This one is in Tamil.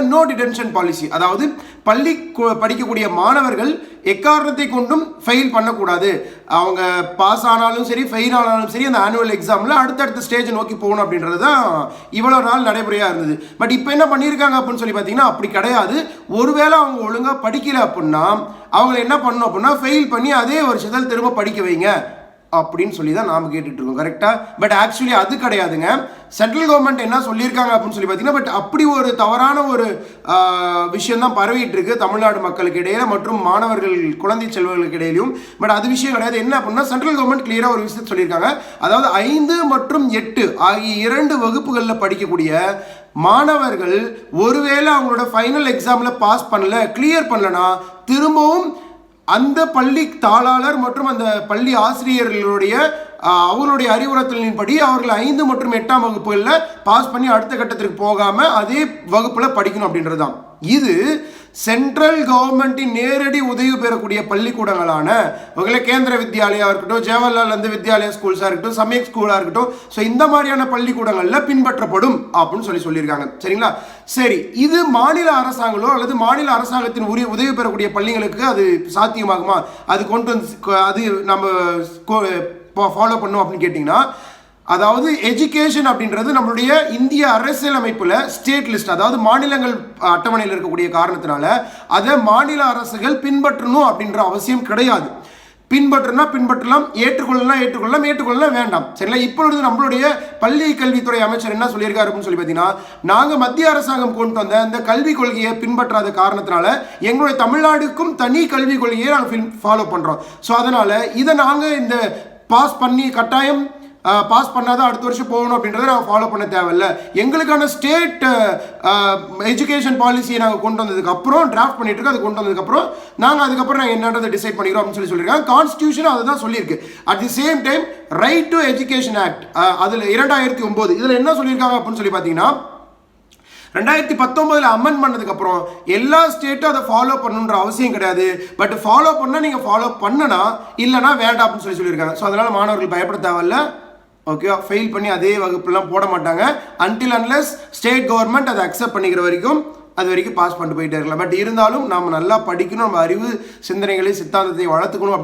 நோ டிடென்ஷன் பாலிசி அதாவது பள்ளி கு- படிக்கக்கூடிய மாணவர்கள் எக்காரணத்தை கொண்டும் ஃபெயில் பண்ணக்கூடாது. அவங்க பாஸ் ஆனாலும் சரி ஃபெயில் ஆனாலும் சரி அந்த ஆனுவல் எக்ஸாமில் அடுத்தடுத்த ஸ்டேஜ் நோக்கி போகணும் அப்படின்றது தான் இவ்வளோ நாள் நடைமுறையாக இருந்தது. பட் இப்போ என்ன பண்ணியிருக்காங்க அப்படின்னு சொல்லி பார்த்தீங்கன்னா அப்படி கிடையாது. ஒருவேளை அவங்க ஒழுங்காக படிக்கல அப்படின்னா அவங்கள என்ன பண்ணணும் அப்படின்னா ஃபெயில் பண்ணி அதே வருஷத்தில் திரும்ப படிக்க வைங்க. அப்படின்னு சொல்லி தான் நாம் கேட்டுட்டு இருக்கோம் பட் ஆக்சுவலி அது கிடையாதுங்க. சென்ட்ரல் கவர்மெண்ட் என்ன சொல்லியிருக்காங்க அப்படின்னு சொல்லி பார்த்தீங்கன்னா பட் அப்படி ஒரு தவறான ஒரு விஷயம் தான் பரவிட்டு இருக்கு தமிழ்நாடு மக்களுக்கு இடையில மற்றும் மாணவர்கள் குழந்தை செல்வர்களுக்கு இடையிலும் பட் அது விஷயம் கிடையாது. என்ன அப்படின்னா சென்ட்ரல் கவர்மெண்ட் கிளியராக ஒரு விஷயத்தை சொல்லியிருக்காங்க. அதாவது ஐந்து மற்றும் எட்டு ஆகிய இரண்டு வகுப்புகளில் படிக்கக்கூடிய மாணவர்கள் ஒருவேளை அவங்களோட ஃபைனல் எக்ஸாமில் பாஸ் பண்ணல கிளியர் பண்ணலனா திரும்பவும் அந்த பள்ளி தாளாளர் மற்றும் அந்த பள்ளி ஆசிரியர்களுடைய அவருடைய அறிவுறுத்தலின்படி அவர்கள் ஐந்து மற்றும் எட்டாம் வகுப்புகளில் பாஸ் பண்ணி அடுத்த கட்டத்திற்கு போகாமல் அதே வகுப்பில் படிக்கணும் அப்படின்றது தான் இது சென்ட்ரல் கவர்மெண்ட்டின் நேரடி உதவி பெறக்கூடிய பள்ளிக்கூடங்களான உங்களை கேந்திர வித்யாலயா இருக்கட்டும் ஜவஹர்லால் நேரு வித்யாலயா ஸ்கூல்ஸாக இருக்கட்டும் சமயக் ஸ்கூலாக இருக்கட்டும். ஸோ இந்த மாதிரியான பள்ளிக்கூடங்களில் பின்பற்றப்படும் அப்படின்னு சொல்லி சொல்லியிருக்காங்க. சரிங்களா? சரி இது மாநில அரசாங்களோ அல்லது மாநில அரசாங்கத்தின் உரி உதவி பெறக்கூடிய பள்ளிகளுக்கு அது சாத்தியமாகுமா? அது கொண்டு வந்து அது நம்ம ஃபாலோ பண்ணும் அப்படின்னு கேட்டிங்கன்னா அதாவது எஜுகேஷன் அப்படின்றது நம்மளுடைய இந்திய அரசியலமைப்பில் ஸ்டேட் லிஸ்ட் அதாவது மாநிலங்கள் அட்டவணையில் இருக்கக்கூடிய காரணத்தினால அதை மாநில அரசுகள் பின்பற்றணும் அப்படின்ற அவசியம் கிடையாது. பின்பற்றுனா பின்பற்றலாம் ஏற்றுக்கொள்ளலாம் ஏற்றுக்கொள்ளலாம் ஏற்றுக்கொள்ளலாம் வேண்டாம். சரிங்களா? இப்பொழுது நம்மளுடைய பள்ளி கல்வித்துறை அமைச்சர் என்ன சொல்லியிருக்காரு அப்படின்னு சொல்லி பார்த்தீங்கன்னா நாங்கள் மத்திய அரசாங்கம் கொண்டு வந்த இந்த கல்விக் கொள்கையை பின்பற்றாத காரணத்தினால எங்களுடைய தமிழ்நாடுக்கும் தனி கல்விக் கொள்கையை நாங்கள் ஃபாலோ பண்ணுறோம் ஸோ அதனால் இதை நாங்கள் இந்த பாஸ் பண்ணி கட்டாயம் பாஸ் பண்ணாதான் அடுத்த வருஷம் போகணும் அப்படின்றத நாங்கள் ஃபாலோ பண்ண தேவையில்ல. எங்களுக்கான ஸ்டேட் எஜுகேஷன் பாலிசியை நாங்கள் கொண்டு வந்ததுக்கு அப்புறம் டிராஃப்ட் பண்ணிட்டு இருக்கோம் அது கொண்டு வந்ததுக்கப்புறம் நாங்கள் அதுக்கப்புறம் நாங்கள் என்னன்றதை டிசைட் பண்ணிக்கிறோம் அப்படின்னு சொல்லி சொல்லியிருக்காங்க. கான்ஸ்டியூஷன் அதை தான் சொல்லியிருக்கு. At the same time right to education act அதில் இரண்டாயிரத்தி ஒம்பது இதில் என்ன சொல்லியிருக்காங்க அப்படின்னு சொல்லி பார்த்தீங்கன்னா ரெண்டாயிரத்தி பத்தொம்பதில் அமெண்ட் பண்ணதுக்கப்புறம் எல்லா ஸ்டேட்டும் அதை ஃபாலோ பண்ணணுன்ற அவசியம் கிடையாது. பட் ஃபாலோ பண்ணால் நீங்கள் ஃபாலோ பண்ணனா இல்லைனா வேண்டாம் அப்படின்னு சொல்லி சொல்லியிருக்காங்க. ஸோ அதனால் மாணவர்கள் பயப்பட தேவையில்ல. ஓகேவா ஃபெயில் பண்ணி அதே வகுப்புலாம் போட மாட்டாங்க. அன்டில் அன்லஸ் ஸ்டேட் கவர்மெண்ட் அதை அக்செப்ட் பண்ணிக்கிற வரைக்கும் அது வரைக்கும் பாஸ் பண்ணிட்டு போயிட்டே இருக்கலாம். பட் இருந்தாலும் நம்ம நல்லா படிக்கணும் நம்ம அறிவு சிந்தனைகளை சித்தாந்தத்தை வளர்த்துக்கணும் அப்படி